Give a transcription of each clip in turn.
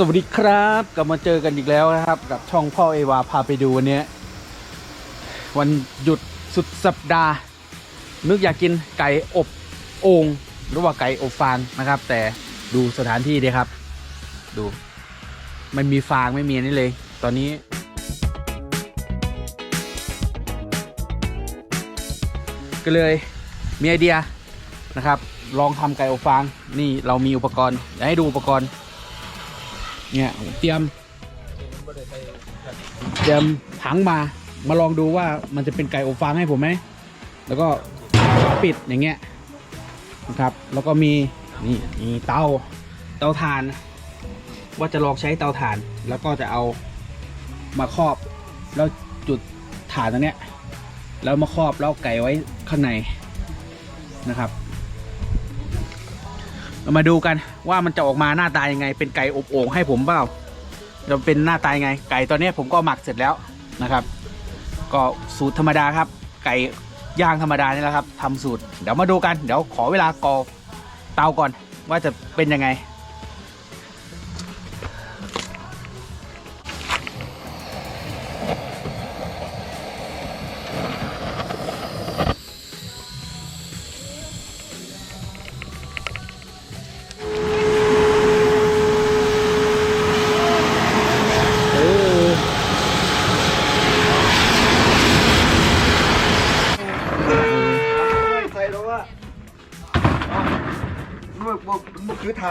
สวัสดีครับกลับมาเจอกันอีกแล้วนะครับ กับช่องพ่อเอวาพาไปดูวันนี้วันหยุดสุดสัปดาห์ นึกอยากกินไก่อบโอ่งหรือว่าไก่อบฟางนะครับ แต่ดูสถานที่ดีครับ ดูไม่มีฟางไม่มีนนี้เลย ตอนนี้ก็เลยมีไอเดียนะครับ ลองทำไก่อบฟางนี่เรามีอุปกรณ์อยากให้ดูอุปกรณ์ เนี่ยผมเตรียม เตรียมถังมา มาลองดูว่ามันจะเป็นไก่อบฟางให้ผมไหม แล้วก็ฝาปิดอย่างเงี้ยนะครับ แล้วก็มีนี่มีเตาเตาถ่าน ว่าจะลองใช้เตาถ่าน แล้วก็จะเอามาครอบ แล้วจุดถ่านตรงเนี้ยแล้วมาครอบแล้วไก่ไว้ข้างในนะครับ เรามาดูกันว่ามันจะออกมาหน้าตายังไง เป็นไก่อบโอ่งให้ผมเปล่าจะเป็นหน้าตายังไง ไก่ตอนนี้ผมก็หมักเสร็จแล้วนะครับ ก็สูตรธรรมดาครับ ไก่ย่างธรรมดานี่แหละครับทำสูตร เดี๋ยวมาดูกัน เดี๋ยวขอเวลากอเตาก่อนว่าจะเป็นยังไง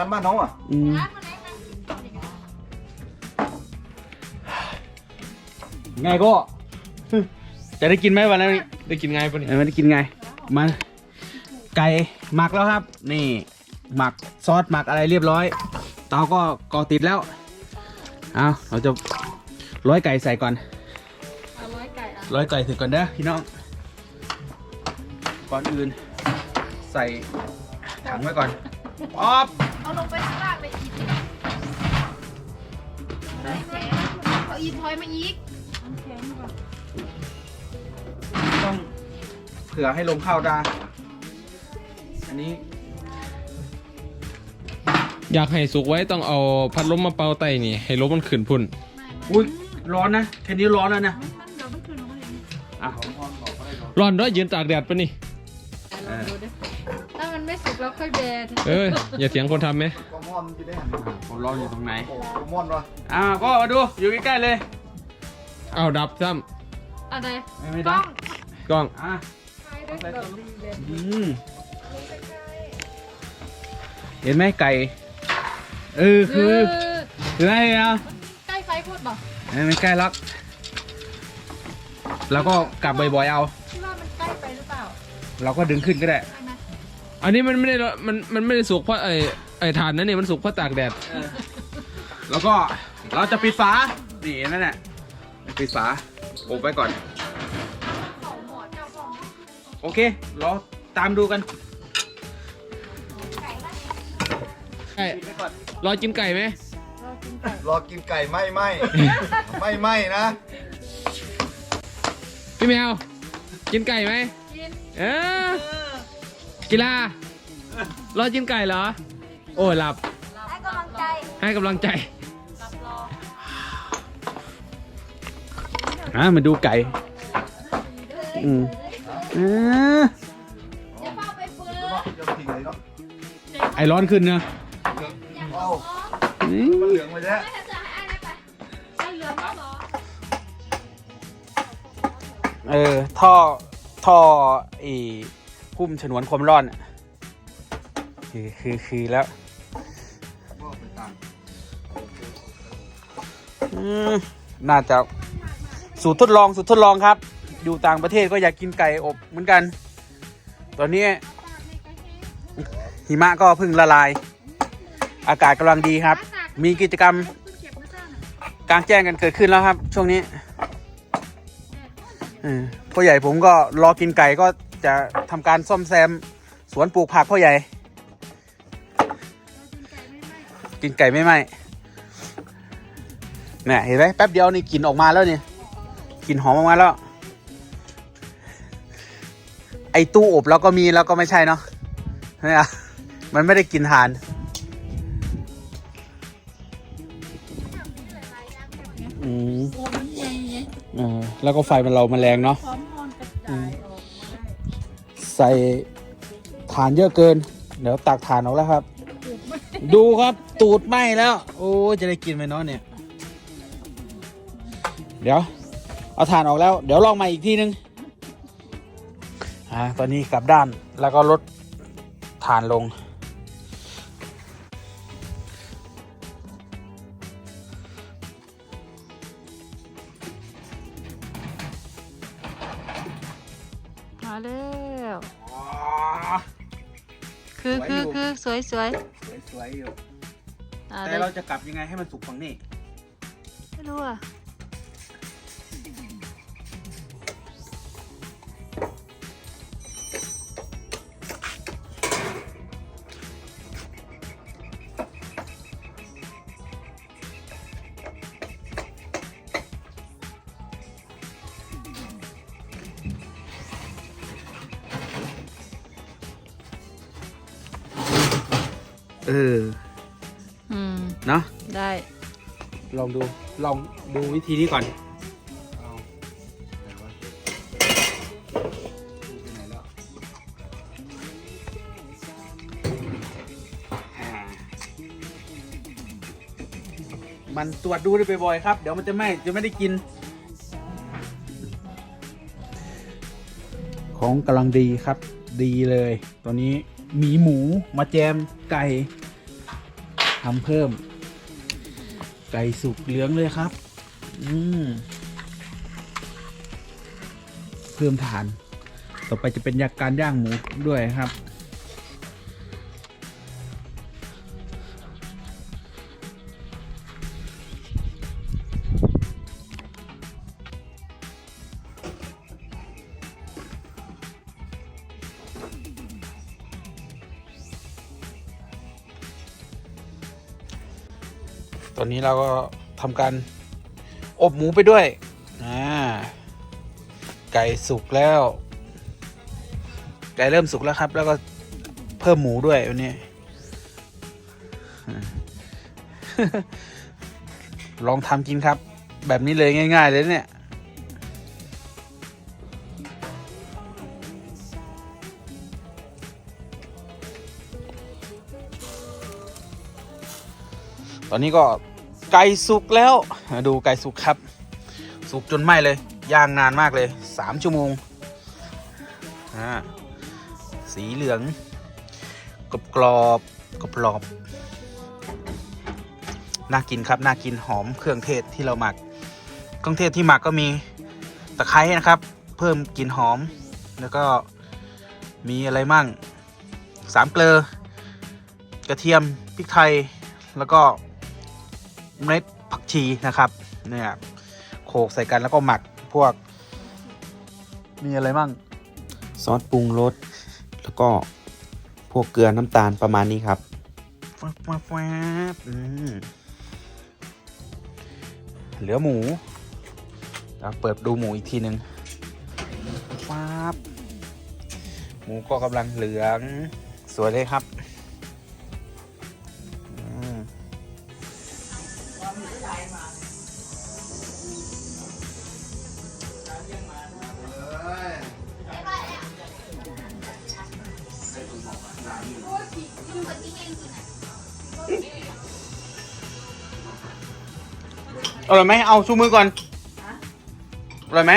านบ้านน้องอะอืมไงก็จะได้กินไหมวันนี้ได้กินง่ายปะเนี่ยไม่ได้กินไงมาไก่หมักแล้วครับ นี่หมักซอสหมักอะไรเรียบร้อย เตาก็ก่อติดแล้วเอาเราจะร้อยไก่ใส่ก่อนเอาร้อยไก่อะร้อยไก่ถึงก่อนเด้อพี่น้อง ก่อนอื่น ใส่ถังไว้ก่อนป๊อบ เอาลงไปข้างล่างเลยอีกเอาอีทอยมาอีก ต้องเผื่อให้ลมเข้าได้อันนี้อยากให้สุกไว้ต้องเอาพัดลมมาเป่าไตนี่ ให้ลมมันขึ้นพุ่น อุ้ยร้อนนะแค่นี้ร้อนแล้วนะมันเดี๋ยวมันคืนลงมาเองอะร้อนด้วยยืนตากแดดปะนี่ สุกแล้วค่อยแบนเอออย่าเถียงคนทำไหมกอมอนอยู่ได้หันผมร้อนอยู่ตรงไหนโอ้กอมอนวะอ่าก็มาดูอยู่ใกล้ๆเลยเอาดับซ้อะไรไม่ไม่กล้ได้องำกล้องอะใช้ได้แบบดีเลยอืมเห็นไหมไก่เออคือคืออะไรอะใกล้ไฟพูดบอกเอ้ยไม่ใกล้ล็อกแล้วก็กลับบ่อยๆเอา ที่ว่ามันใกล้ไปหรือเปล่า เราก็ดึงขึ้นก็ได้ใช่ไหม อันนี้มันไม่ได้ร้อนมันมันไม่ได้สุกเพราะไอ้ไอ้ถ่านนั่นนี่มันสุกเพราะตากแดด แล้วก็เราจะปิดฝานี่นั่นแหละปิดฝาโอบไว้ก่อนเขาหมอเจ้าของโอเค เราตามดูกันไก่รอกินไก่ไหมเรากินไก่รอกินไก่ไม่ไหมไม่ไหมนะพี่แมว กินไก่ไหมกินเออ กีฬารอกินไก่เหรอ โอ้ยหลับ ให้กำลังใจให้กำลังใจรับรออะมาดูไก่ อืมอ่าอย่าเฝ้าไปฟื้นเนาะยังทิ้งเลยเนาะไอร้อนขึ้นนะเอานี่มันเหลืองไปแล้วไม่จะให้อะไรไปใช่เหลืองแล้วเหรอเออท่อท่อไอี พุ่มฉนวนความร้อน คือคือคือแล้วอืมน่าจะสูตรทดลองสูตรทดลองครับ อยู่ต่างประเทศก็อยากกินไก่อบเหมือนกัน ตอนนี้ หิมะก็เพิ่งละลาย อากาศกำลังดีครับ มีกิจกรรมกลางแจ้งกันเกิดขึ้นแล้วครับ ช่วงนี้เออพ่อใหญ่ผมก็รอกินไก่ก็ จะทำการซ่อมแซมสวนปลูกผักพ่อใหญ่ กินไก่ไม่ไหมเนี่ยเห็นไหมแป๊บเดียวนี่กลิ่นออกมาแล้วนี่กลิ่นหอมออกมาแล้ว ไอ้ตู้อบเราก็มีแล้วก็ไม่ใช่เนาะเนี่ยมันไม่ได้กินทาน อืมอ่าแล้วก็ไฟมันเรามันแรงเนาะ ใส่ฐานเยอะเกิน เดี๋ยวตักฐานออกแล้วครับถูกไหมดูครับตูดไหมแล้ว โอ้ยจะได้กินไหมเนาะเนี่ย เดี๋ยว เอาฐานออกแล้ว เดี๋ยวลองมาอีกทีนึงอ่าตอนนี้กลับด้านแล้วก็ลดฐานลง มาแล้ว อ๋อคือสวยอยู่คือคือสวยสวยสวยๆอยู่ อ่าแต่ได้เราจะกลับยังไงให้มันสุกฝั่งนี้ ไม่รู้อะ เออ อืม เนาะได้ ลองดู ลองดูวิธีนี้ก่อนเอาไหนวะดูไปไหนแล้วมันตรวจดูได้บ่อยๆครับ เดี๋ยวมันจะไม่จะไม่ได้กิน ของกำลังดีครับ ดีเลย ตัวนี้ หมีหมูมาแจมไก่ทำเพิ่ม ไก่สุกเหลืองเลยครับ อืมเพิ่มฐาน ต่อไปจะเป็นยาการย่างหมูด้วยครับ ตอนนี้เราก็ทำการอบหมูไปด้วยอ่าไก่สุกแล้ว ไก่เริ่มสุกแล้วครับ แล้วก็เพิ่มหมูด้วยวันนี้ลองทำกินครับ แบบนี้เลยง่าย ๆ เลยเนี่ย ตอนนี้ก็ไก่สุกแล้ว ดูไก่สุกครับ สุกจนไหม้เลย ย่างนานมากเลยสามชั่วโมงสีเหลืองกรอบกรอบกรอบกรอบน่ากินครับ น่ากินหอมเครื่องเทศที่เราหมัก เครื่องเทศที่หมักก็มีตะไคร้นะครับ เพิ่มกลิ่นหอม แล้วก็มีอะไรมั่งสามเกลือกระเทียมพริกไทยแล้วก็ เมล็ดผักชีนะครับเนี่ยโขลกใส่กันแล้วก็หมักพวก มีอะไรบ้างซอสปรุงรสแล้วก็พวกเกลือน้ำตาลประมาณนี้ครับแฟบแฟบแฟบอืมเหลือหมูเราเปิดดูหมูอีกทีหนึ่งฟ้าบหมูก็กำลังเหลืองสวยเลยครับ อร่อยไหมเอาชูมือก่อนอร่อยไหม